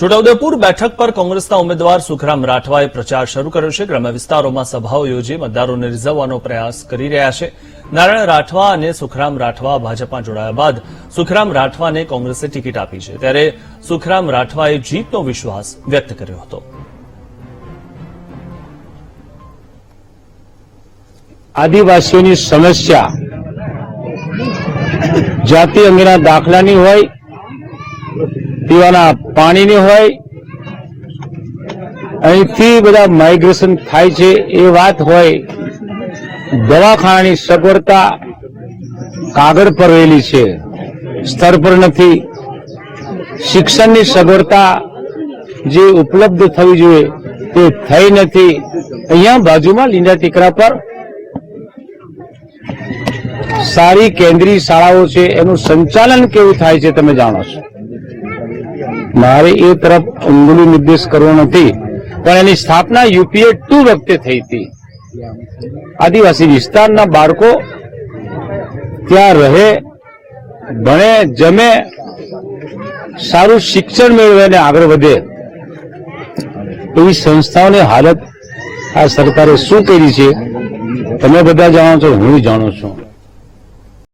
છોટાઉદેપુર બેઠક પર કોંગ્રેસના ઉમેદવાર સુખરામ રાઠવાએ પ્રચાર શરૂ કર્યો છે. ગ્રામ્ય વિસ્તારોમાં સભાઓ યોજી મતદારોને રીઝવવાનો પ્રયાસ કરી રહ્યા છે. નારાયણ રાઠવા અને સુખરામ રાઠવા ભાજપમાં જોડાયા બાદ સુખરામ રાઠવાને કોંગ્રેસે ટિકિટ આપી છે. ત્યારે સુખરામ રાઠવાએ જીતનો વિશ્વાસ વ્યક્ત કર્યો હતો. આદિવાસીઓની સમસ્યા જાતિ અંગેના દાખલાની હોય પીવાના પાણીની હોય, અહીંથી બધા માઇગ્રેશન થાય છે, એ વાત હોય, દવાખાનાની સગવડતા કાગળ પર રહેલી છે, સ્તર પર નથી. શિક્ષણની સગવડતા જે ઉપલબ્ધ થવી જોઈએ, તે થઈ નથી. અહીંયા બાજુમાં લીંડા ટીકરા પર સારી કેન્દ્રીય શાળાઓ છે, એનું સંચાલન કેવું થાય છે, તમે જાણો છો. મારે એ તરફ અંગુલી નિર્દેશ કરવો નથી, પણ એની સ્થાપના યુપીએ ટુ વખતે થઈ હતી. આદિવાસી વિસ્તારના બાળકો ત્યાં રહે, ભણે, જમે, સારું શિક્ષણ મેળવે અને આગળ વધે. એવી સંસ્થાઓની હાલત આ સરકારે શું કરી છે? તમે બધા જાણો છો, હું જાણું છું.